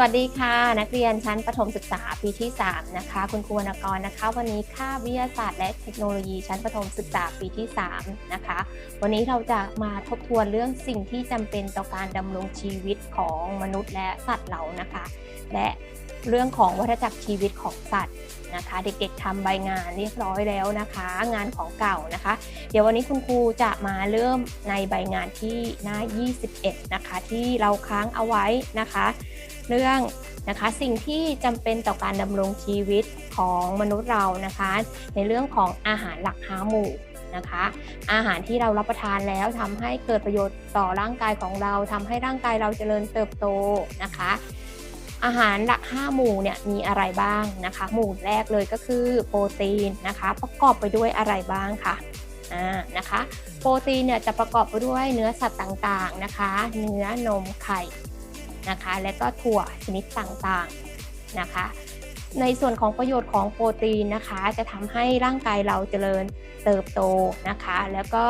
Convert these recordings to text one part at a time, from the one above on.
วัสดีค่ะ นักเรียนชั้นประถมศึกษาปีที่ 3 นะคะ คุณครูวรรณกรนะคะ วันนี้ค่าวิทยาศาสตร์และเทคโนโลยีชั้นประถมศึกษาปีที่ 3 นะคะ วันนี้เราจะมาทบทวนเรื่องสิ่งที่จำเป็นต่อการดำรงชีวิตของมนุษย์และสัตว์เรานะคะ และเรื่องของวัฏจักรชีวิตของสัตว์นะคะ เด็กๆทำใบงานเรียบร้อยแล้วนะคะ งานของเก่านะคะ เดี๋ยววันนี้คุณครูจะมาเริ่มในใบงานที่หน้า 21 นะคะ ที่เราค้างเอาไว้นะคะ เรื่องนะคะสิ่งที่จำเป็นต่อการดำรงชีวิตของมนุษย์เรานะคะ ในเรื่องของอาหารหลักห้าหมู่นะคะ อาหารที่เรารับประทานแล้วทำให้เกิดประโยชน์ต่อร่างกายของเราทำให้ร่างกายเราเจริญเติบโตนะคะ อาหารหลัก5หมู่เนี่ยมีอะไรบ้างนะคะ หมู่แรกเลยก็คือโปรตีนนะคะ ประกอบไปด้วยอะไรบ้างค่ะอ่านะคะ โปรตีนเนี่ยจะประกอบไปด้วยเนื้อสัตว์ต่างๆนะคะ เนื้อนมไข่ นะคะ และก็ถั่วชนิดต่างๆนะคะ ในส่วนของประโยชน์ของโปรตีนนะคะ จะทำให้ร่างกายเราเจริญเติบโตนะคะ แล้วก็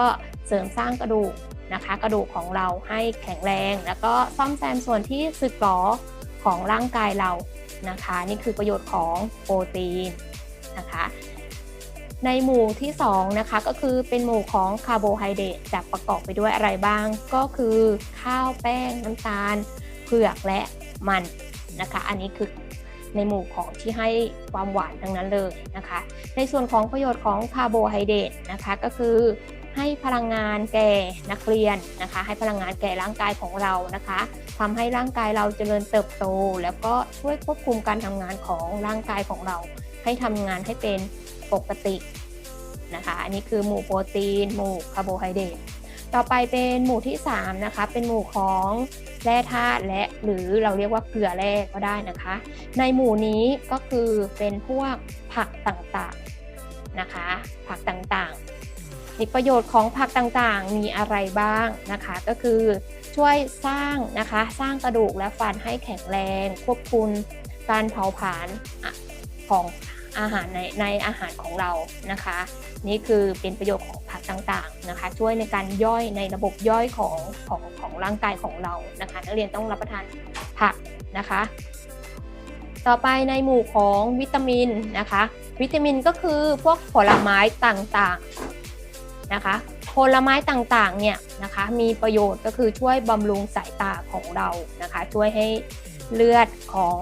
เสริมสร้างกระดูกนะคะ กระดูกของเราให้แข็งแรง แล้วก็ซ่อมแซมส่วนที่สึกหรอของร่างกายเรานะคะ นี่คือประโยชน์ของโปรตีนนะคะในหมู่ที่2นะคะก็คือเป็นหมู่ของคาร์โบไฮเดรตจะประกอบไปด้วยอะไรบ้าง ก็คือข้าวแป้งน้ำตาล เผือกและมันนะคะ อันนี้คือในหมู่ของที่ให้ความหวานทั้งนั้นเลยนะคะ ในส่วนของประโยชน์ของคาร์โบไฮเดรตนะคะก็คือให้พลังงานแก่นักเรียนนะคะ ให้พลังงานแก่ร่างกายของเรานะคะทำให้ร่างกายเราเจริญเติบโต แล้วก็ช่วยควบคุมการทำงานของร่างกายของเรา ให้ทำงานให้เป็นปกตินะคะ อันนี้คือหมู่โปรตีน หมู่คาร์โบไฮเดรต ต่อไปเป็นหมู่ที่3นะคะเป็นหมู่ของแร่ธาตุและหรือเราเรียกว่าเกลือแร่ก็ได้นะคะ ในหมู่นี้ก็คือเป็นพวกผักต่างๆนะคะ ผักต่างๆ มีประโยชน์ของผักต่างๆ มีอะไรบ้างนะคะ ก็คือช่วยสร้างนะคะสร้างกระดูกและฟันให้แข็งแรง ควบคุมการเผาผลาญของ อาหารในในอาหารของเรานะคะ นี่คือเป็นประโยชน์ของผักต่างๆนะคะ ช่วยในการย่อยในระบบย่อยของของของร่างกายของเรานะคะนักเรียนต้องรับประทานผักนะคะ ต่อไปในหมู่ของวิตามินนะคะ วิตามินก็คือพวกผลไม้ต่างๆนะคะผลไม้ต่างๆ เนี่ยนะคะมีประโยชน์ก็คือช่วยบำรุงสายตาของเรานะคะ ช่วยให้เลือดของ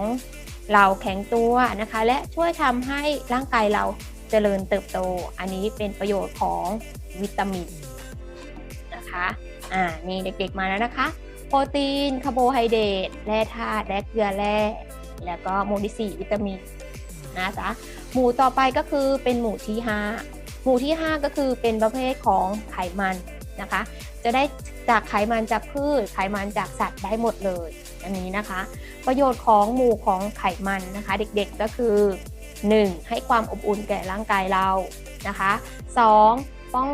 เราแข็งตัวนะคะ และช่วยทำให้ร่างกายเราเจริญเติบโต อันนี้เป็นประโยชน์ของวิตามินนะคะอ่านี่เด็กๆมาแล้วนะคะ โปรตีนคาร์โบไฮเดรตแร่ธาตุและเกลือแร่แล้วก็หมู่ที่4วิตามินนะจ๊ะหมู่ต่อไปก็คือเป็นหมู่ที่ 5 หมู่ที่ 5 ก็คือเป็นประเภทของไขมันนะคะ จะได้จากไขมันจากพืชไขมันจากสัตว์ได้หมดเลย อันนี้นะคะ ประโยชน์ของหมู่ของไขมันนะคะ เด็กๆก็คือ 1. ให้ความอบอุ่นแก่ร่างกายเรานะคะ 2. ป้อง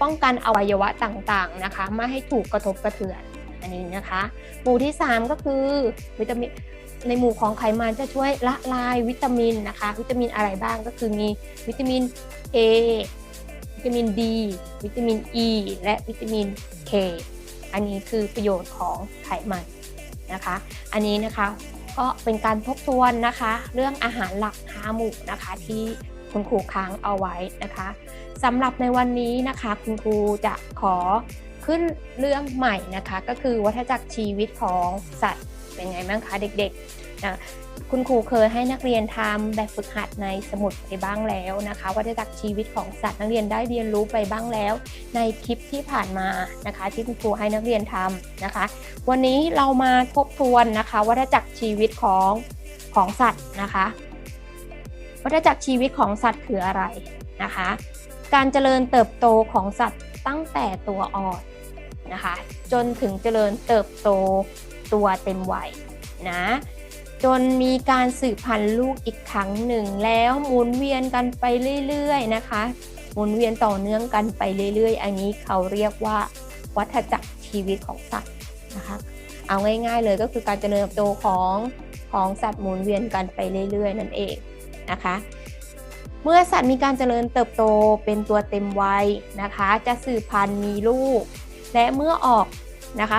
ป้องกันอวัยวะต่างๆนะคะ ไม่ให้ถูกกระทบกระเทือนอันนี้นะคะ หมู่ที่ 3 ก็คือวิตามินในหมู่ของไขมันจะช่วยละลายวิตามินนะคะ วิตามินอะไรบ้างก็คือมีวิตามิน A วิตามิน D วิตามิน E และวิตามิน K อันนี้คือประโยชน์ของไขมัน นะคะ อันนี้นะคะก็เป็นการทบทวนนะคะ เรื่องอาหารหลัก5หมู่นะคะที่คุณครูค้างเอาไว้นะคะสำหรับในวันนี้นะคะคุณครูจะขอขึ้นเรื่องใหม่นะคะ ก็คือวัฏจักรชีวิตของสัตว์เป็นไงบ้างคะเด็กๆนะ คุณครูเคยให้นักเรียนทำแบบฝึกหัดในสมุดไปบ้างแล้วนะคะ วัฏจักรชีวิตของสัตว์นักเรียนได้เรียนรู้ไปบ้างแล้ว ในคลิปที่ผ่านมานะคะ ที่คุณครูให้นักเรียนทำนะคะ วันนี้เรามาทบทวนนะคะ วัฏจักรชีวิตของของสัตว์นะคะ วัฏจักรชีวิตของสัตว์คืออะไรนะคะ การเจริญเติบโตของสัตว์ตั้งแต่ตัวอ่อนนะคะ จนถึงเจริญเติบโตตัวเต็มวัยนะ จนมีการสืบพันธุ์ลูกอีกครั้งหนึ่ง แล้วหมุนเวียนกันไปเรื่อยๆนะคะหมุนเวียนต่อเนื่องกันไปเรื่อยๆ อันนี้เขาเรียกว่าวัฏจักรชีวิตของสัตว์นะคะเอาง่ายๆเลยก็คือการเจริญเติบโตของของสัตว์หมุนเวียนกันไปเรื่อย ๆ นั่นเองนะคะเมื่อสัตว์มีการเจริญเติบโตเป็นตัวเต็มวัยนะคะ จะสืบพันธุ์มีลูก และเมื่อออกนะคะ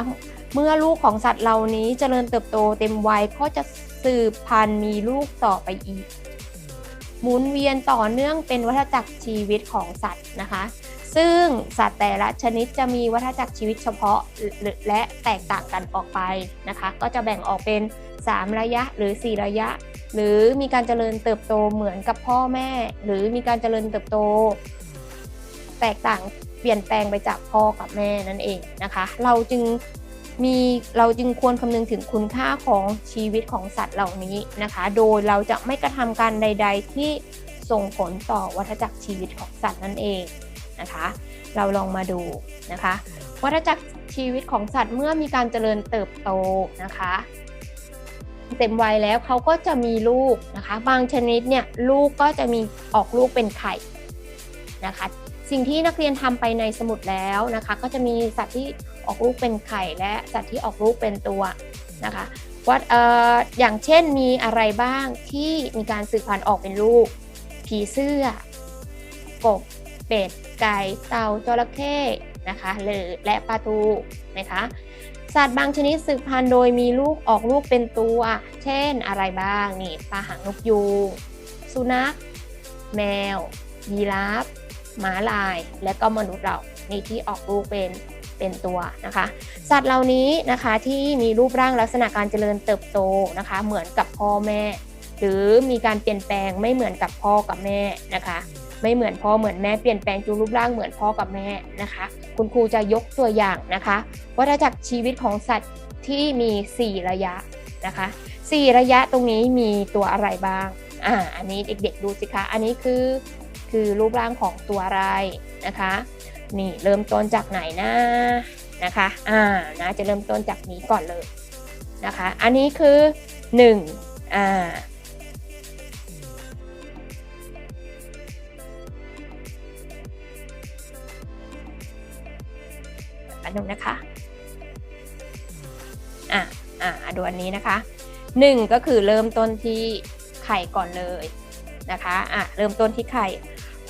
เมื่อลูกของสัตว์เหล่านี้เจริญเติบโตเต็มวัยก็จะ สืบพันธุ์มีลูกต่อไปอีก หมุนเวียนต่อเนื่องเป็นวัฏจักรชีวิตของสัตว์นะคะ ซึ่งสัตว์แต่ละชนิดจะมีวัฏจักรชีวิตเฉพาะและแตกต่างกันออกไปนะคะ ก็จะแบ่งออกเป็น 3 ระยะหรือ 4 ระยะ หรือมีการเจริญเติบโตเหมือนกับพ่อแม่ หรือมีการเจริญเติบโต แตกต่างเปลี่ยนแปลงไปจากพ่อกับแม่นั่นเองนะคะ เราจึง มีเราจึงควรคำนึงถึงคุณค่าของชีวิตของสัตว์เหล่านี้นะคะ โดยเราจะไม่กระทำการใด ๆ ที่ส่งผลต่อวัฏจักรชีวิตของสัตว์นั่นเองนะคะ เราลองมาดูนะคะ วัฏจักรชีวิตของสัตว์เมื่อมีการเจริญเติบโตนะคะ เต็มวัยแล้วเขาก็จะมีลูกนะคะ บางชนิดเนี่ยลูกก็จะมีออกลูกเป็นไข่นะคะ สิ่งที่นักเรียนทำไปในสมุดแล้วนะคะ ก็จะมีสัตว์ที่ ออกลูกเป็นไข่และสัตว์ที่ออกลูกเป็นตัวนะคะวัดเอ่ออย่างเช่นมีอะไรบ้างที่มีการสืบพันธุ์ออกเป็นลูก ผีเสื้อ กบ เป็ด ไก่ เต่าจระเข้นะคะหรือและปลาทูนะคะสัตว์บางชนิดสืบพันธุ์โดยมีลูกออกลูกเป็นตัว เช่นอะไรบ้างนี่ปลาหางนกยูงสุนัข แมวยีราฟหมาลาย และก็มนุษย์เรานี่ที่ออกลูกเป็น เป็นตัวนะคะ สัตว์เหล่านี้นะคะที่มีรูปร่างลักษณะการเจริญเติบโตนะคะ เหมือนกับพ่อแม่ หรือมีการเปลี่ยนแปลงไม่เหมือนกับพ่อกับแม่นะคะ ไม่เหมือนพ่อเหมือนแม่เปลี่ยนแปลงจูรูปร่างเหมือนพ่อกับแม่นะคะ คุณครูจะยกตัวอย่างนะคะวัฏจักรชีวิตของสัตว์ที่มี 4 ระยะนะคะ4ระยะตรงนี้มีตัวอะไรบ้างอ่าอันนี้เด็กๆดูสิคะ อันนี้คือคือรูปร่างของตัวอะไรนะคะ นี่เริ่มต้นจากไหนนะนะคะอ่านะจะเริ่มต้นจากนี้ก่อนเลยนะคะอันนี้คือ1อ่าอันนึงนะคะอะอะดูอันนี้นะคะหนึ่งก็คือเริ่มต้นที่ไข่ก่อนเลยนะคะอะเริ่มต้นที่ไข่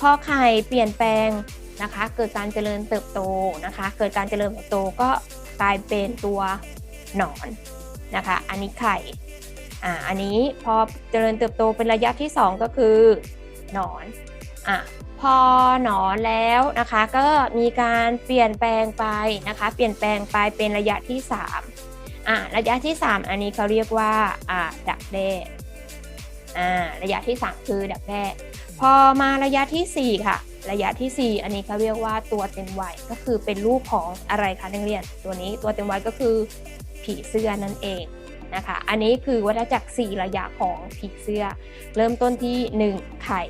พอไข่เปลี่ยนแปลง นะคะ เกิดการเจริญเติบโตนะคะ เกิดการเจริญเติบโตก็กลายเป็นตัวหนอนนะคะ อันนี้ไข่อะอันนี้พอเจริญเติบโตเป็นระยะที่ 2 ก็คือหนอนอะพอหนอนแล้วนะคะ ก็มีการเปลี่ยนแปลงไปนะคะ เปลี่ยนแปลงไปเป็นระยะที่3อ่าระยะที่ 3 อันนี้เขาเรียกว่าอ่าดักแด้อ่าระยะที่ 3 คือดักแด้พอมาระยะทีสี่4 ค่ะ ระยะที่ 4 อันนี้เขาเรียกว่าตัวเต็มวัยก็คือเป็นรูปของอะไรคะนักเรียน ตัวนี้ตัวเต็มวัยก็คือผีเสื้อนั่นเองนะคะ อันนี้คือวัฏจักร 4 ระยะของผีเสื้อ เริ่มต้นที่ 1 ไข่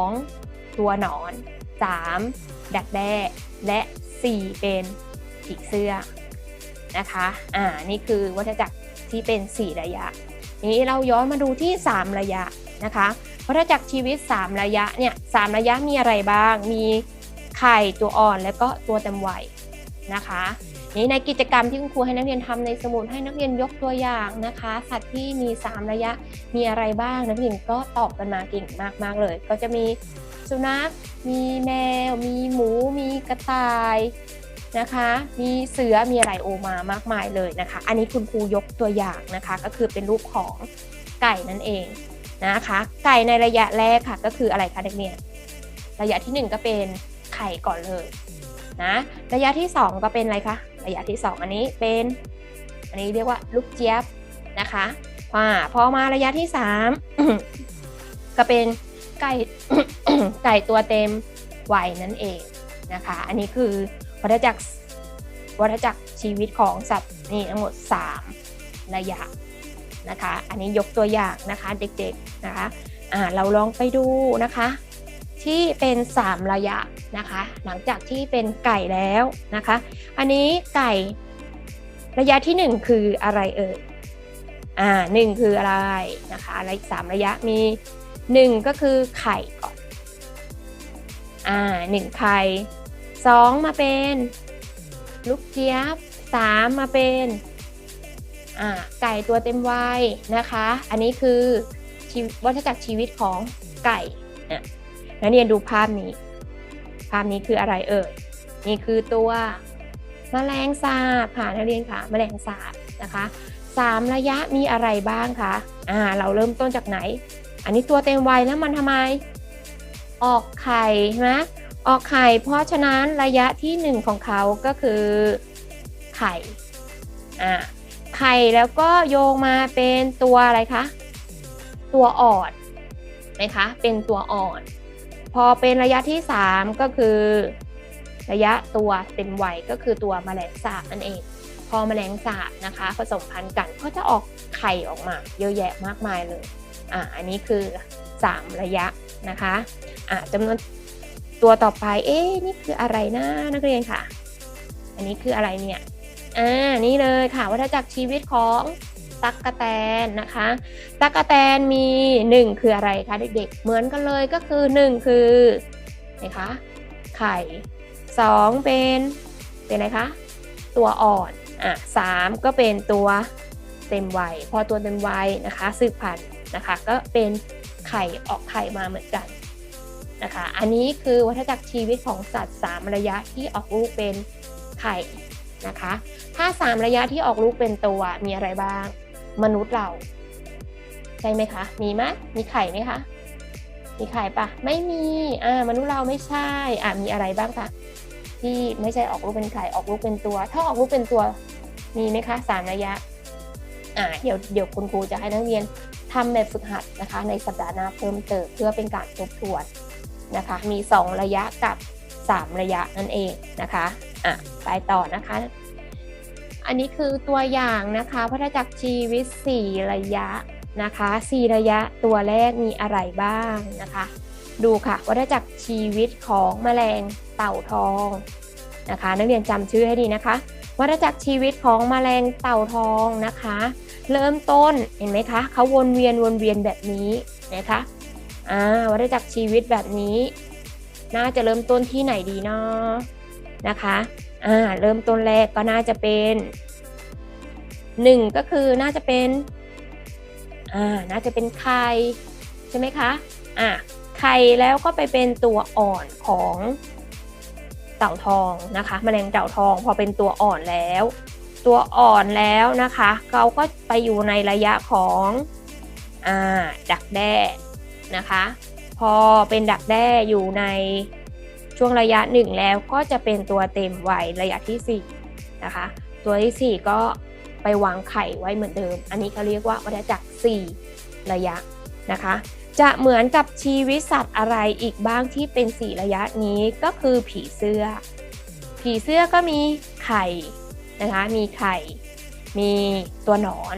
2 ตัวหนอน 3. ดักแด้และ 4 เป็นผีเสื้อนะคะอ่านี่คือวัฏจักรที่เป็น 4 ระยะ นี้เราย้อนมาดูที่ 3 ระยะนะคะ วัฏจักรชีวิต 3 ระยะเนี่ยสระยะมีอะไรบ้าง มีไข่ตัวอ่อนและก็ตัวเต็มวัยนะคะนี่ในกิจกรรมที่คุณครูให้นักเรียนทำในสมุดให้นักเรียนยกตัวอย่างนะคะ สัตว์ที่มี 3 ระยะมีอะไรบ้างนักเรียนก็ตอบกันมาเก่งมากๆเลย ก็จะมีสุนัข มีแมว มีหมู มีกระต่ายนะคะ มีเสือมีอะไรโอมามากมายเลยนะคะ อันนี้คุณครูยกตัวอย่างนะคะ ก็คือเป็นรูปของไก่นั่นเอง นะคะ ไก่ในระยะแรกค่ะก็คืออะไรคะเด็กเนี่ยระยะที่ 1 ก็เป็นไข่ก่อนเลยนะระยะที่ 2 ก็เป็นอะไรคะระยะที่ 2 อันนี้เป็นอันนี้เรียกว่าลูกเจี๊ยบนะคะพอมาระยะที่ 3 ก็เป็นไก่ไก่ตัวเต็มวัยนั่นเองนะคะ อันนี้คือวัฏจักรวัฏจักรชีวิตของสัตว์นี่ทั้งหมด 3 ระยะ นะคะ อันนี้ยกตัวอย่างนะคะเด็กๆนะคะอ่าเราลองไปดูนะคะ ที่เป็น 3 ระยะนะคะ หลังจากที่เป็นไก่แล้วนะคะ อันนี้ไก่ระยะที่ 1 คืออะไรเอ่ยอ่าหนึ่งคืออะไรนะคะระสามระยะมีหนึ่งก็คือไข่ก่อนอ่าหนึ่งไข่สองมาเป็น ลูกเจี๊ยบสามมาเป็น ไก่ตัวเต็มวัยนะคะ อันนี้คือวัฏจักรชีวิตของไก่นะนักเรียนดูภาพนี้ ภาพนี้คืออะไรเอ่ย นี่คือตัวมแมลงสาบค่ะนักเรียนค่ะแมลงสาบนะคะสามระยะมีอะไรบ้างคะ อ่า เราเริ่มต้นจากไหน อันนี้ตัวเต็มวัยแล้วมันทำไม ออกไข่ใช่ไหมออกไข่ เพราะฉะนั้นระยะที่หนึ่งของเขาก็คือไข่ อ่า ไข่แล้วก็โยงมาเป็นตัวอะไรคะตัวอ่อนไหมคะเป็นตัวอ่อน พอเป็นระยะที่ 3 ก็คือ ระยะตัวเต็มวัยก็คือตัวแมลงสาบนั่นเอง พอแมลงสาบนะคะ ผสมพันธุ์กันก็จะออกไข่ออกมาเยอะแยะมากมายเลยอ่าอันนี้คือ 3 ระยะนะคะอ่าจำนวนตัวต่อไปเอ๊นี่คืออะไรนะนักเรียนค่ะ อันนี้คืออะไรเนี่ย อ่านี่เลยค่ะวัฏจักรชีวิตของตักกะแตนนะคะตักกะแตนมี 1 คืออะไรคะเด็กๆ เหมือนกันเลยก็คือ 1 คือนะคะไข่ 2 เป็นเป็นอะไรคะตัวอ่อนอะสามก็เป็นตัวเต็มวัยพอตัวเต็มวัยนะคะสืบพันธุ์นะคะก็เป็นไข่ออกไข่มาเหมือนกันนะคะอันนี้คือวัฏจักรชีวิตของสัตว์3ระยะที่ออกลูกเป็นไข่ นะคะ ถ้า 3 ระยะที่ออกลูกเป็นตัวมีอะไรบ้าง มนุษย์เรา ใช่ไหมคะ มีไหมมีไข่ไหมคะ มีไข่ปะไม่มีอ่ามนุษย์เราไม่ใช่อ่ามีอะไรบ้างคะที่ไม่ใช่ออกลูกเป็นไข่ออกลูกเป็นตัว ถ้าออกลูกเป็นตัวมีไหมคะสามระยะอ่าเดี๋ยวเดี๋ยวคุณครูจะให้นักเรียนทำแบบฝึกหัดนะคะ ในสัปดาห์หน้าเพิ่มเติมเพื่อเป็นการทบทวนนะคะ มี 2 ระยะกับ 3 ระยะนั่นเองนะคะ อะไปต่อนะคะ อันนี้คือตัวอย่างนะคะพัฒจักรชีวิต 4 ระยะนะคะ 4 ระยะตัวแรกมีอะไรบ้างนะคะ ดูค่ะวัฏจักรชีวิตของแมลงเต่าทองนะคะ นักเรียนจำชื่อให้ดีนะคะวัฏจักรชีวิตของแมลงเต่าทองนะคะ เริ่มต้นเห็นไหมคะเขาวนเวียนวนเวียนแบบนี้นะคะอ่าวัฏจักรชีวิตแบบนี้ น่าจะเริ่มต้นที่ไหนดีเนาะ นะคะอ่าเริ่มต้นแรกก็น่าจะเป็นหนึ่งก็คือน่าจะเป็นอ่าน่าจะเป็นไข่ใช่ไหมคะอ่าไข่แล้วก็ไปเป็นตัวอ่อนของเต่าทองนะคะแมลงเต่าทองพอเป็นตัวอ่อนแล้ว ตัวอ่อนแล้วนะคะเขาก็ไปอยู่ในระยะของอ่าดักแด้นะคะ พอเป็นดักแด้อยู่ใน ช่วงระยะหนึ่งแล้วก็จะเป็นตัวเต็มวัยระยะที่4นะคะตัวที่ 4 ก็ไปวางไข่ไว้เหมือนเดิม อันนี้เขาเรียกว่าวัฏจักร4ระยะนะคะ จะเหมือนกับชีวิตสัตว์อะไรอีกบ้างที่เป็น 4 ระยะนี้ก็คือผีเสื้อ ผีเสื้อก็มีไข่นะคะมีไข่ มีตัวหนอน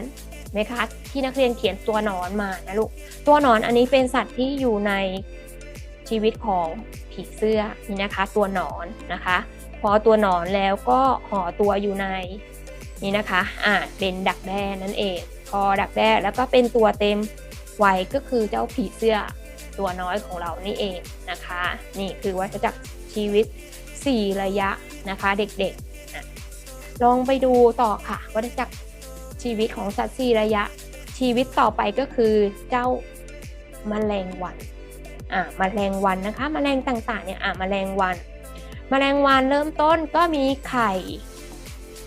ไหมคะที่นักเรียนเขียนตัวหนอนมานะลูกตัวหนอนอันนี้เป็นสัตว์ที่อยู่ในชีวิตของ ผีเสื้อนี่นะคะ ตัวหนอนนะคะ พอตัวหนอนแล้วก็ห่อตัวอยู่ในนี่นะคะอ่าเป็นดักแด้นั่นเอง พอดักแด้แล้วก็เป็นตัวเต็มวัยก็คือเจ้าผีเสื้อตัวน้อยของเรานี่เองนะคะ นี่คือวัฏจักรชีวิต 4 ระยะนะคะ เด็กๆ ลองไปดูต่อค่ะวัฏจักรชีวิตของสัตว์สี่ระยะ ชีวิตต่อไปก็คือเจ้าแมลงวัน อ่าแมลงวันนะคะมแมลงต่างๆเนี่ยอ่าแมลงวันมแมลงวันเริ่มต้นก็มีไข่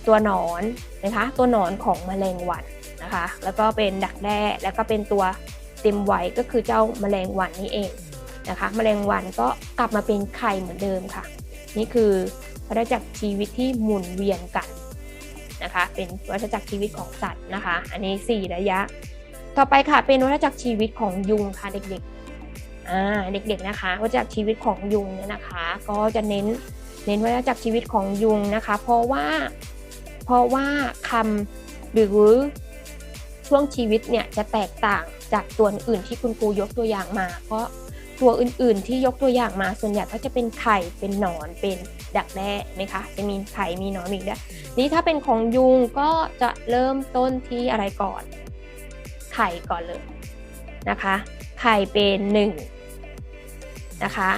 ตัวหนอนนะคะ ตัวหนอนของมแมลงวันนะคะ แล้วก็เป็นดักแด้แล้วก็เป็นตัวเต็มวัยก็คือเจ้ามแมลงวันนี่เองนะคะมแมลงวันก็กลับมาเป็นไข่เหมือนเดิมค่ะ นี่คือวัฏจักรชีวิตที่หมุนเวียนกันนะคะ เป็นวัฏจักรชีวิตของสัตว์นะคะ อันนี้ 4 ระยะ ต่อไปค่ะเป็นวัฏจักรชีวิตของยุงค่ะเด็กๆ เด็กๆนะคะวัฏจักรชีวิตของยุงเนี่ยนะคะ ก็จะเน้นเน้นวัฏจักรชีวิตของยุงนะคะ เพราะว่าเพราะว่าคำหรือช่วงชีวิตเนี่ยจะแตกต่างจากตัวอื่นที่คุณครูยกตัวอย่างมา เพราะตัวอื่นๆ ที่ยกตัวอย่างมาส่วนใหญ่ก็จะเป็นไข่เป็นหนอนเป็นดักแด้ไหมคะจะมีไข่มีหนอนอีกด้วยนี่ถ้าเป็นของยุงก็จะเริ่มต้นที่อะไรก่อน ไข่ก่อนเลยนะคะ ไข่เป็นห นะคะ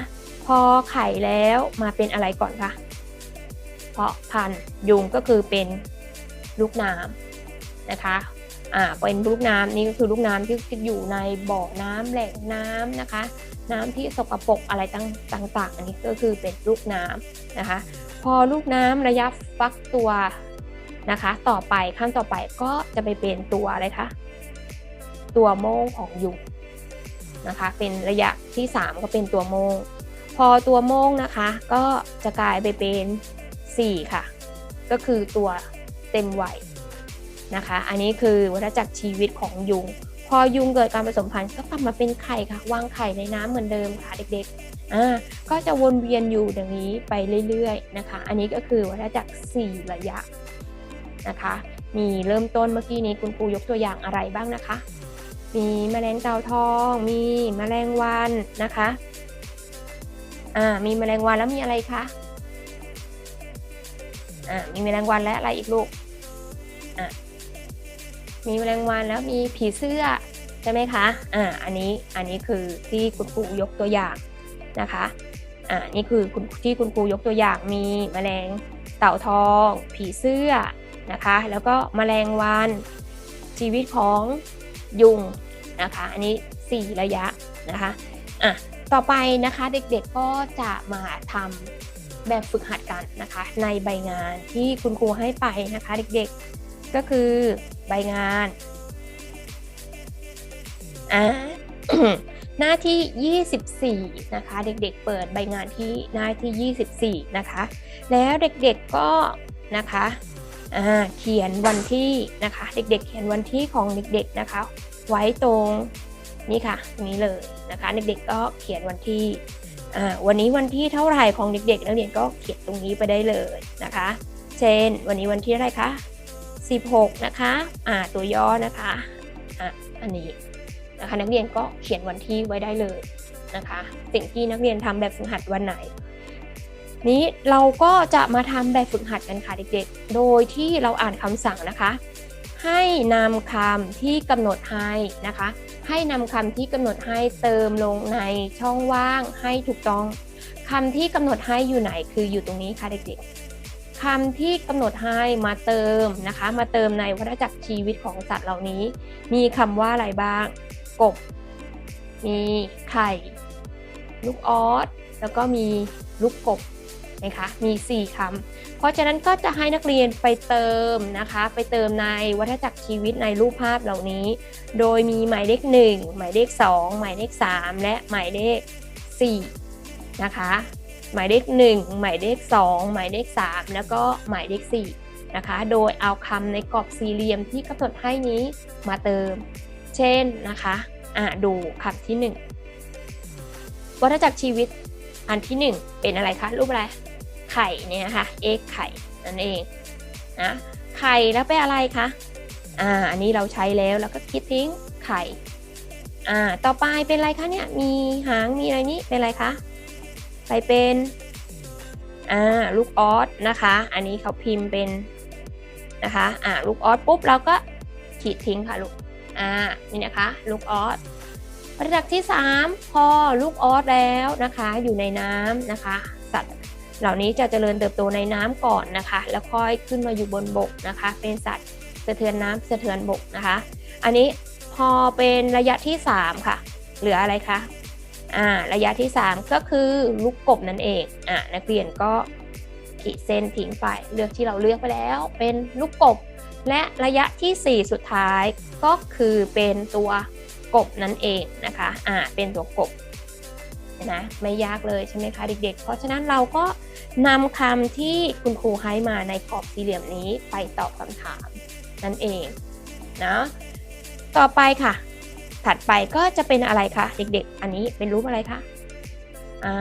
พอไข่แล้วมาเป็นอะไรก่อนคะเพราะพันธุ์ยุงก็คือเป็นลูกน้ำนะคะอ่าเป็นลูกน้ำนี่ก็คือลูกน้ำที่อยู่ในบ่อน้ำแหล่งน้ำนะคะ น้ำที่สกปรกอะไรต่างๆอันนี้ก็คือเป็นลูกน้ำนะคะ พอลูกน้ำระยะฟักตัวนะคะ ต่อไปขั้นต่อไปก็จะไปเป็นตัวอะไรคะตัวโม่งของยุงนะคะ เป็นระยะ ที่ 3 ก็เป็นตัวโมง พอตัวโม่งนะคะ ก็จะกลายไปเป็น 4 ค่ะ ก็คือตัวเต็มวัยนะคะ อันนี้คือวัฏจักรชีวิตของยุง พอยุงเกิดการผสมพันธุ์ก็กลับมาเป็นไข่ค่ะ วางไข่ในน้ำเหมือนเดิมค่ะเด็กๆอ่าก็จะวนเวียนอยู่อย่างนี้ไปเรื่อยๆนะคะ อันนี้ก็คือวัฏจักร4ระยะนะคะ มีเริ่มต้นเมื่อกี้นี้คุณครูยกตัวอย่างอะไรบ้างนะคะ มีแมลงเต่าทอง มีแมลงวันนะคะ อ่า มีแมลงวันแล้วมีอะไรคะ อ่า มีแมลงวันและอะไรอีกลูก อ่ามีแมลงวันแล้วมีผีเสื้อใช่ไหมคะ อ่า อันนี้ อันนี้คือที่คุณครูยกตัวอย่างนะคะ อ่า นี่คือคุณที่คุณครูยกตัวอย่าง มีแมลงเต่าทอง ผีเสื้อนะคะ แล้วก็แมลงวัน ชีวิตของ ยุงนะคะ อันนี้ 4 ระยะนะคะอะต่อไปนะคะเด็กๆก็จะมาทำแบบฝึกหัดกันนะคะ ในใบงานที่คุณครูให้ไปนะคะเด็กๆก็คือใบงานอ่าหน้าที่ 24 นะคะ เด็กๆ เปิดใบงานที่หน้าที่ 24 นะคะ แล้วเด็กๆก็นะคะ เขียนวันที่นะคะ เด็กๆ เขียนวันที่ของเด็กๆนะคะ ไว้ตรงนี่ค่ะตรงนี้เลยนะคะ เด็กๆก็เขียนวันที่วันนี้วันที่เท่าไหร่ของเด็กๆนักเรียนก็เขียนตรงนี้ไปได้เลยนะคะ เช่น วันนี้วันที่อะไรคะ16 นะคะอ่าตัวย่อนะคะอะอันนี้นะคะนักเรียนก็เขียนวันที่ไว้ได้เลยนะคะ สิ่งที่นักเรียนทำแบบฝึกหัดวันไหน นี้เราก็จะมาทำแบบฝึกหัดกันค่ะเด็กๆ โดยที่เราอ่านคำสั่งนะคะ ให้นำคำที่กำหนดให้นะคะ ให้นำคำที่กำหนดให้เติมลงในช่องว่างให้ถูกต้องคำที่กำหนดให้อยู่ไหนคืออยู่ตรงนี้ค่ะเด็กๆคำที่กำหนดให้มาเติมนะคะ มาเติมในวัฏจักรชีวิตของสัตว์เหล่านี้ มีคำว่าอะไรบ้าง กบ มีไข่ ลูกออสแล้วก็มีลูกกบ นะคะ มี 4คำเพราะฉะนั้นก็จะให้นักเรียนไปเติมนะคะ ไปเติมในวัฏจักรชีวิตในรูปภาพเหล่านี้ โดยมีหมายเลข 1 หมายเลข 2 หมายเลข 3 และหมายเลข 4 นะคะ หมายเลข 1 หมายเลข 2 หมายเลข 3 แล้วก็หมายเลข 4 นะคะ โดยเอาคำในกรอบสี่เหลี่ยมที่กำหนดให้นี้มาเติม เช่นนะคะอะดูคำที่ 1 วัฏจักรชีวิตอันที่ 1 เป็นอะไรคะ รูปอะไร ไข่เนี่ยนะคะเอ็กไข่นั่นเองนะไข่แล้วเป็นอะไรคะอ่าอันนี้เราใช้แล้วแล้วก็คิดทิ้งไข่อ่าต่อไปเป็นอะไรคะเนี่ยมีหางมีอะไรนี้เป็นอะไรคะไปเป็นอ่าลูกออสนะคะ อันนี้เขาพิมพ์เป็นนะคะอ่าลูกออสปุ๊บเราก็ขีดทิ้งค่ะลูกอ่านี่นะคะลูกออสระดับที่ 3 พอลูกออสแล้วนะคะ อยู่ในน้ำนะคะ สัตว์ เหล่านี้จะเจริญเติบโตในน้ำก่อนนะคะ แล้วค่อยขึ้นมาอยู่บนบกนะคะ เป็นสัตว์สะเทือนน้ำสะเทือนบกนะคะ อันนี้พอเป็นระยะที่ 3 ค่ะ เหลืออะไรคะอ่าระยะที่ 3 ก็คือลูกกบนั่นเองอ่านักเรียนก็ขีดเส้นทิ้งไปเลือกที่เราเลือกไปแล้ว เป็นลูกกบ และระยะที่ 4 สุดท้ายก็คือเป็นตัวกบนั่นเองนะคะอ่าเป็นตัวกบ นะไม่ยากเลยใช่ไหมคะเด็กๆ เพราะฉะนั้นเราก็นำคำที่คุณครูให้มาในกรอบสี่เหลี่ยมนี้ไปตอบคำถามนั่นเองนะต่อไปค่ะ ถัดไปก็จะเป็นอะไรคะเด็กๆ อันนี้เป็นรูปอะไรคะอ่า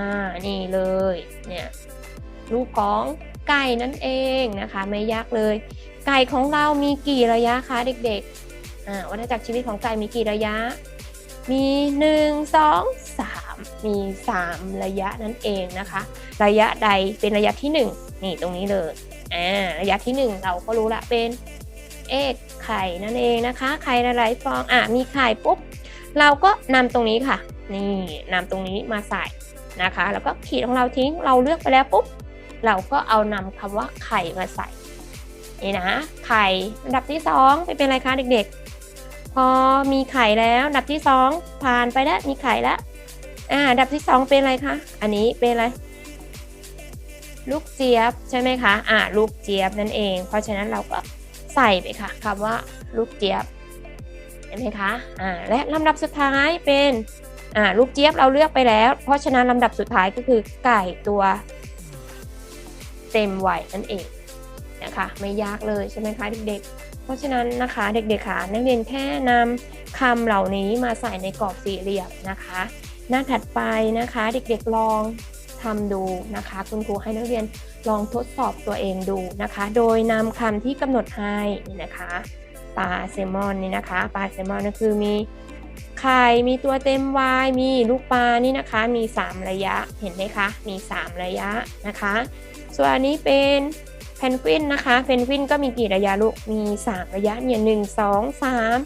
นี่เลยเนี่ยรูปของไก่นั่นเองนะคะไม่ยากเลย ไก่ของเรามีกี่ระยะคะเด็กๆอ่าวัฏจักรชีวิตของไก่มีกี่ระยะ มี 1 2 3 มี 3 ระยะนั่นเองนะคะ ระยะใดเป็นระยะที่ 1 นี่ตรงนี้เลยอ่าระยะที่ 1 เราก็รู้ละเป็นเอกไข่นั่นเองนะคะ ไข่หลายฟองอะมีไข่ปุ๊บ เราก็นำตรงนี้ค่ะ นี่นำตรงนี้มาใส่นะคะ แล้วก็ขีดของเราทิ้งเราเลือกไปแล้วปุ๊บ เราก็เอานำคำว่าไข่มาใส่นี่นะไข่อันดับที่ 2 ไปเป็นอะไรคะเด็กๆ อมีไข่แล้วดับที่ 2 ผ่านไปแล้วมีไข่แล้วอ่าดับที่ 2 เป็นอะไรคะอันนี้เป็นอะไร ลูกเจี๊ยบใช่ไหมคะอ่าลูกเจี๊ยบนั่นเอง เพราะฉะนั้นเราก็ใส่ไปค่ะคำว่าลูกเจี๊ยบเห็นไหมคะอ่าและลำดับสุดท้ายเป็นอ่าลูกเจี๊ยบเราเลือกไปแล้ว เพราะฉะนั้นลำดับสุดท้ายก็คือไก่ตัวเต็มวัยนั่นเองนะคะไม่ยากเลยใช่ไหมคะเด็กๆ ราะฉะนั้นนะคะเด็กๆค่ะนักเรียนแค่นำคำเหล่านี้มาใส่ในกรอบสี่เหลี่ยมนะคะ หน้าถัดไปนะคะเด็กๆลองทำดูนะคะ คุณครูให้นักเรียนลองทดสอบตัวเองดูนะคะ โดยนำคำที่กำหนดให้นี่นะคะปลาแซลมอนนี่นะคะปลาแซลมอนก็คือมีไข่มีตัวเต็มวายมีลูกปลานี่นะคะ มี 3 ระยะเห็นไหมคะ มี 3 ระยะนะคะ ส่วนอันนี้เป็น เพนกวินนะคะเพนกวินก็มีกี่ระยะลูก มี 3 ระยะเนี่ยหนึ่งสองสาม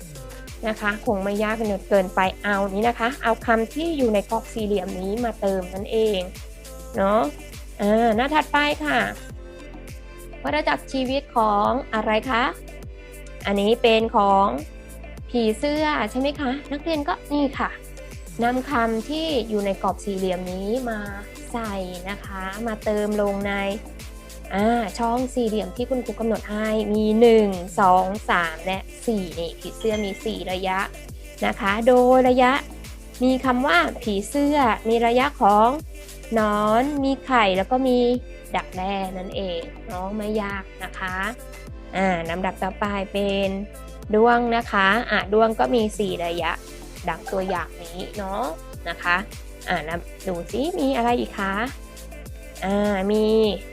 นะคะคงไม่ยากเกินไปเอานี้นะคะ เอาคำที่อยู่ในกรอบสี่เหลี่ยมนี้มาเติมนั่นเองเนาะอ่าหน้าถัดไปค่ะวัฏจักรชีวิตของอะไรคะ อันนี้เป็นของผีเสื้อใช่ไหมคะนักเรียนก็นี่ค่ะนำคำที่อยู่ในกรอบสี่เหลี่ยมนี้มาใส่นะคะ มาเติมลงใน อ่าช่องสี่เหลี่ยมที่คุณครูกำหนดให้มี 1 2 3 และ4นี่ผีเสื้อมี 4 ระยะนะคะ โดยระยะมีคำว่าผีเสื้อมีระยะของนอนมีไข่แล้วก็มีดักแด้นั่นเองน้องไม่ยากนะคะอ่าลำดับต่อไปเป็นดวงนะคะอ่าดวงก็มี 4 ระยะ ดังตัวอย่างนี้เนาะนะคะอ่าดูซิมีอะไรอีกคะ มี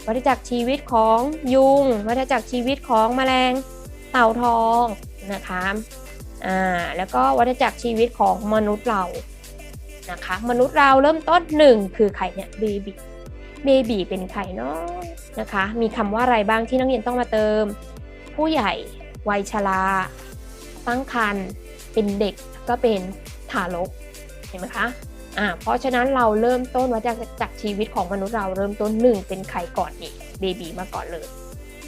วัฏจักรชีวิตของยุง วัฏจักรชีวิตของแมลงเต่าทองนะคะอ่าแล้วก็วัฏจักรชีวิตของมนุษย์เรานะคะมนุษย์เราเริ่มต้นหนึ่งคือใครเนี่ยเบบีเบบีเป็นใครเนาะนะคะมีคำว่าอะไรบ้างที่นักเรียนต้องมาเติม ผู้ใหญ่วัยชราตั้งครรภ์เป็นเด็กก็เป็นทารกเห็นไหมคะ อ่าเพราะฉะนั้นเราเริ่มต้นว่าจากจากชีวิตของมนุษย์เราเริ่มต้นหนึ่งเป็นไข่ก่อนนี่เบบีมาก่อนเลย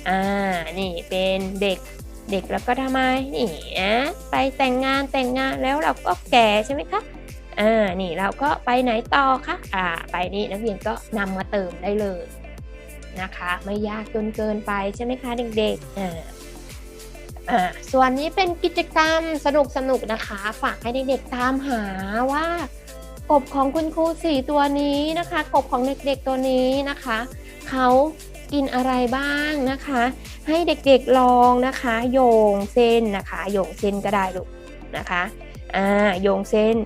อ่านี่เป็นเด็กเด็กแล้วก็ทำไมนี่อะไปแต่งงานแต่งงานแล้วเราก็แก่ใช่ไหมคะอ่านี่เราก็ไปไหนต่อคะอ่าไปนี่นักเรียนก็นำมาเติมได้เลยนะคะ ไม่ยากจนเกินไปใช่ไหมคะเด็กๆอ่าส่วนนี้เป็นกิจกรรมสนุกสนุกนะคะ ฝากให้เด็กๆตามหาว่า กบของคุณครูสี่ตัวนี้นะคะ กบของเด็กๆตัวนี้นะคะเขากินอะไรบ้างนะคะ ให้เด็กๆลองนะคะ โยงเส้นนะคะ โยงเส้นก็ได้ลูกนะคะอ่าโยงเส้น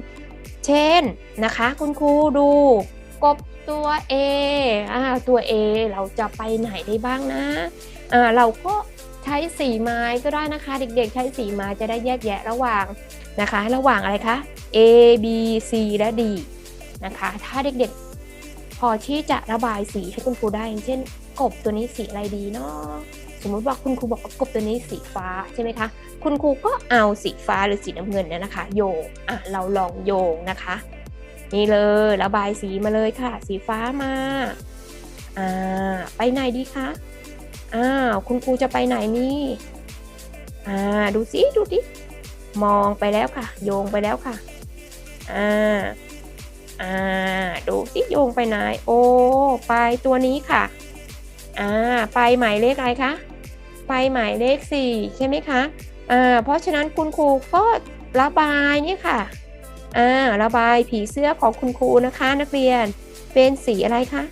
เช่นนะคะ คุณครูดูกบตัว A อ่าตัว A เราจะไปไหนได้บ้างนะอ่าเราก็ใช้สีไม้ก็ได้นะคะ เด็กๆ ใช้สีไม้จะได้แยกแยะระหว่าง นะคะ ระหว่างอะไรคะ A B C และ D นะคะ ถ้าเด็กๆ พอที่จะระบายสีให้คุณครูได้อย่างเช่น กบตัวนี้สีอะไรดีเนาะสมมุติว่าคุณครูบอกว่ากบตัวนี้สีฟ้าใช่ไหมคะคุณครูก็เอาสีฟ้าหรือสีน้ำเงินเนี่ยนะคะ โยงอะเราลองโยงนะคะนี่เลยระบายสีมาเลยค่ะ สีฟ้ามาอ่าไปไหนดีคะอ้าวคุณครูจะไปไหนนี่อ่าดูสิดูดิ มองไปแล้วค่ะ โยงไปแล้วค่ะ อ่า อ่า ดูสิโยงไปไหน โอ้ ไปตัวนี้ค่ะ อ่า ไปหมายเลขอะไรคะ ไปหมายเลขสี่ใช่ไหมคะ อ่า เพราะฉะนั้นคุณครูก็ระบายนี่ค่ะ อ่า ระบายผีเสื้อของคุณครูนะคะ นักเรียน เป็นสีอะไรคะ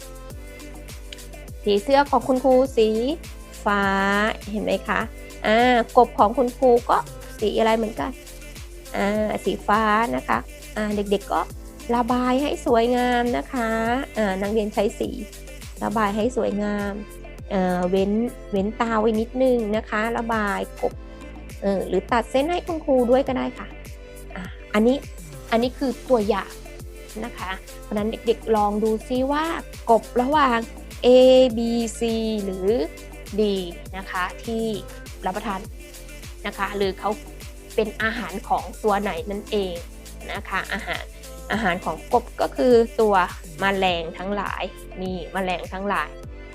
สีเสื้อของคุณครูสีฟ้า เห็นไหมคะ อ่า กบของคุณครูก็ สีอะไรเหมือนกันอ่าสีฟ้านะคะอ่าเด็กๆก็ระบายให้สวยงามนะคะอ่านักเรียนใช้สี ระบายให้สวยงามเอ่อเว้นเว้นตาไว้นิดนึงนะคะ ระบายกบเออหรือตัดเส้นให้คุณครูด้วยก็ได้ค่ะอ่าอันนี้อันนี้คือตัวอย่างนะคะเพราะนั้นเด็กๆลองดูซิว่ากบระหว่าง A B C หรือ D นะคะที่รับประทานนะคะหรือเขา เป็นอาหารของตัวไหนนั่นเองนะคะอาหารอาหารของกบก็คือตัวมแมลงทั้งหลายมีมแมลงทั้งหลาย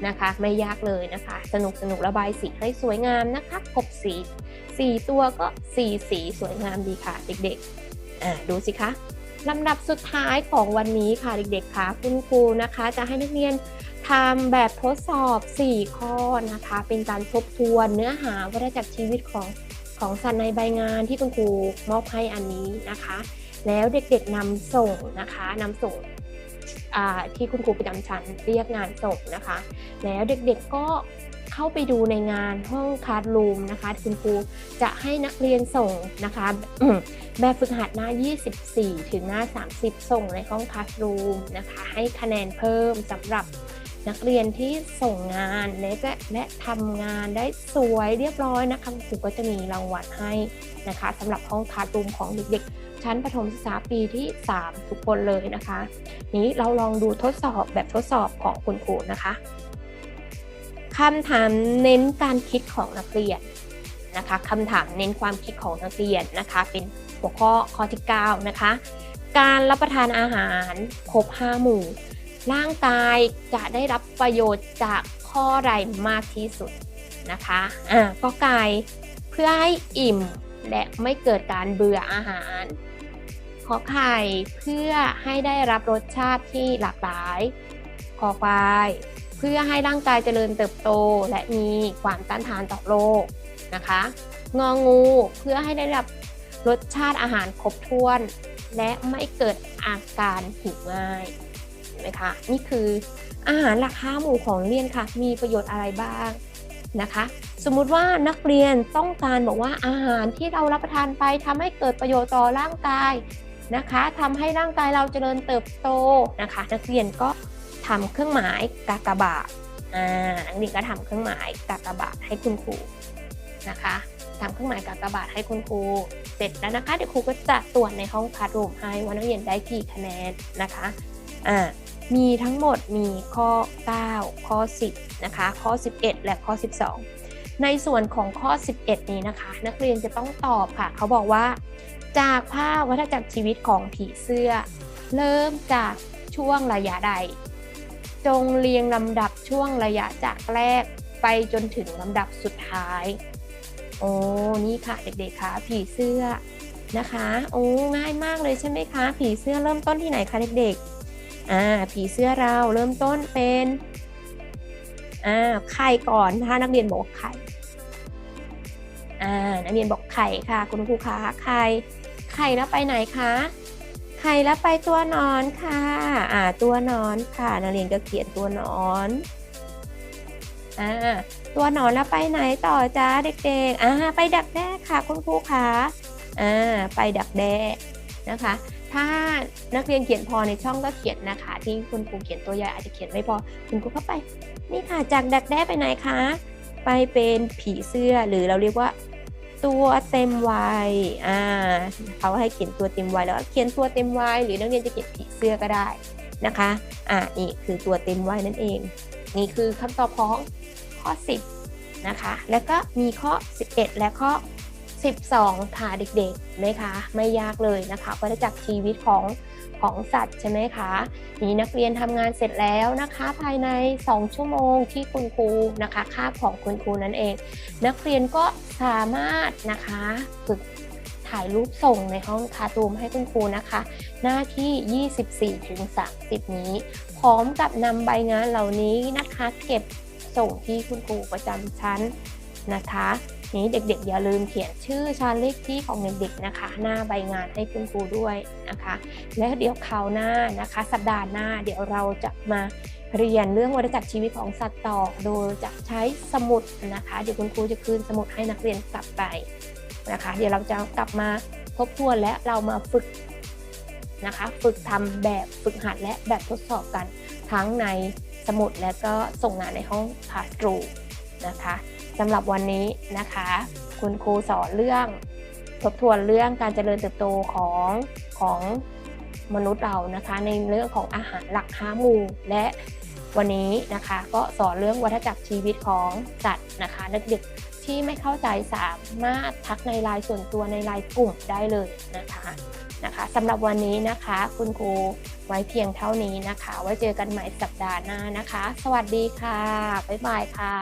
นะคะ ไม่ยากเลยนะคะ สนุกสนุกระบายสีให้สวยงามนะคะกบสีสีตัวก็สีสีสวยงามดีค่ะเด็กๆอ่าดูสิคะลำดับสุดท้ายของวันนี้ค่ะเด็กๆค่ะคุณครูนะคะ จะให้นักเรียนทำแบบทดสอบ 4 ข้อนะคะ เป็นการทบทวนเนื้อหาวัฏจักรชีวิตของ ของสัตว์ในใบงานที่คุณครูมอบให้อันนี้นะคะ แล้วเด็กๆนำส่งนะคะนำส่งที่คุณครูประจำชั้นเรียกงานส่งนะคะ แล้วเด็กๆก็เข้าไปดูในงานห้องคลาสรูมนะคะคุณครูจะให้นักเรียนส่งนะคะแบบฝึกหัดหน้า 24 ถึงหน้า 30 ส่งในห้องคลาสรูมนะคะ ให้คะแนนเพิ่มสำหรับ นักเรียนที่ส่งงานและและและทำงานได้สวยเรียบร้อยนะคะคุณครูก็จะมีรางวัลให้นะคะสำหรับห้องคาสรูมของเด็กๆ ชั้นประถมศึกษาปีที่ 3 ทุกคนเลยนะคะ นี้เราลองดูทดสอบแบบทดสอบของคุณครูนะคะคำถามเน้นการคิดของนักเรียนนะคะคำถามเน้นความคิดของนักเรียนนะคะ เป็นหัวข้อข้อที่ 9 นะคะ การรับประทานอาหารครบ 5 หมู่ ร่างกายจะได้รับประโยชน์จากข้อใดมากที่สุดนะคะอ่าก็ไก่เพื่อให้อิ่มและไม่เกิดการเบื่ออาหารขอไข่เพื่อให้ได้รับรสชาติที่หลากหลายขอควายเพื่อให้ร่างกายเจริญเติบโตและมีความต้านทานต่อโรคนะคะ งองูเพื่อให้ได้รับรสชาติอาหารครบถ้วน และไม่เกิดอาการหิวง่าย ไหมคะ นี่คืออาหารหลักห้าหมู่ของเรียนค่ะ มีประโยชน์อะไรบ้างนะคะ สมมุติว่านักเรียนต้องการบอกว่าอาหารที่เรารับประทานไปทำให้เกิดประโยชน์ต่อร่างกายนะคะทำให้ร่างกายเราเจริญเติบโตนะคะ นักเรียนก็ทำเครื่องหมายกากบาทอ่านักเรียนก็ทำเครื่องหมายกากบาทให้คุณครูนะคะทำเครื่องหมายกากบาทให้คุณครู เสร็จแล้วนะคะเดี๋ยวครูก็จะตรวจในห้องคลาสรูมให้ว่านักเรียนได้กี่คะแนนนะคะอ่า มีทั้งหมดมีข้อ 9 ข้อ 10 นะคะ ข้อ 11 และข้อ 12 ในส่วนของข้อ 11 นี้นะคะ นักเรียนจะต้องตอบค่ะ เขาบอกว่า จากภาพวัฏจักรชีวิตของผีเสื้อ เริ่มจากช่วงระยะใด จงเรียงลำดับช่วงระยะจากแรกไปจนถึงลำดับสุดท้าย โอ้นี่ค่ะเด็กๆคะผีเสื้อนะคะ โอ้ง่ายมากเลยใช่ไหมคะ ผีเสื้อเริ่มต้นที่ไหนคะเด็กๆ อ่าผีเสื้อเราเริ่มต้นเป็นอ่าไข่ก่อนถ้านักเรียนบอกไข่อ่านักเรียนบอกไข่ค่ะ คุณครูคะไข่ไข่แล้วไปไหนคะไข่แล้วไปตัวนอนค่ะอ่าตัวนอนค่ะนักเรียนก็เขียนตัวนอนอ่าตัวนอนแล้วไปไหนต่อจ้าเด็กๆอ่าไปดักแด้ค่ะ คุณครูคะอ่าไปดักแด้นะคะ ถ้านักเรียนเขียนพอในช่องก็เขียนนะคะ ที่คุณครูเขียนตัวใหญ่อาจจะเขียนไม่พอ คุณครูก็ไป นี่ค่ะจากดักแด้ไปไหนคะ ไปเป็นผีเสื้อหรือเราเรียกว่าตัวเต็มวัยอ่าเขาให้เขียนตัวเต็มวัยแล้วเขียนตัวเต็มวัยหรือนักเรียนจะเขียนผีเสื้อก็ได้นะคะ อ่านี่คือตัวเต็มวัยนั่นเอง นี่คือคำตอบของข้อ 10 นะคะ แล้วก็มีข้อ 11 และข้อ 12 ค่ะเด็กๆนะคะ ไม่ยากเลยนะคะวัฏจักชีวิตของของสัตว์ใช่ไหมคะนี่นักเรียนทำงานเสร็จแล้วนะคะ ภายใน 2 ชั่วโมงที่คุณครูนะคะคาบของคุณครูนั่นเอง นักเรียนก็สามารถนะคะฝึกถ่ายรูปส่งในห้องคาตูมให้คุณครูนะคะ หน้าที่ 24ถึง30 นี้ พร้อมกับนำใบงานเหล่านี้นะคะ เก็บส่งที่คุณครูประจำชั้นนะคะ นี้เด็กๆ อย่าลืมเขียนชื่อชั้นเลขที่ของเด็กๆนะคะ หน้าใบงานให้คุณครูด้วยนะคะ แล้วเดี๋ยวคราวหน้านะคะ สัปดาห์หน้าเดี๋ยวเราจะมาเรียนเรื่องวัฏจักรชีวิตของสัตว์ต่อ โดยจะใช้สมุดนะคะ เดี๋ยวคุณครูจะคืนสมุดให้นักเรียนกลับไปนะคะ เดี๋ยวเราจะกลับมาทบทวนและเรามาฝึกนะคะ ฝึกทำแบบฝึกหัดและแบบทดสอบกันทั้งในสมุดและก็ส่งงานในห้องคลาสรูมนะคะ สำหรับวันนี้นะคะ คุณครูสอนเรื่องทบทวนเรื่องการเจริญเติบโตของของมนุษย์เรานะคะ ในเรื่องของอาหารหลักห้าหมู่และวันนี้นะคะ ก็สอนเรื่องวัฏจักรชีวิตของสัตว์นะคะเด็กๆที่ไม่เข้าใจสามารถทักในไลน์ส่วนตัวในไลน์กลุ่มได้เลยนะคะ นะคะสำหรับวันนี้นะคะ คุณครูไว้เพียงเท่านี้นะคะ ไว้เจอกันใหม่สัปดาห์หน้านะคะ สวัสดีค่ะ บ๊ายบายค่ะ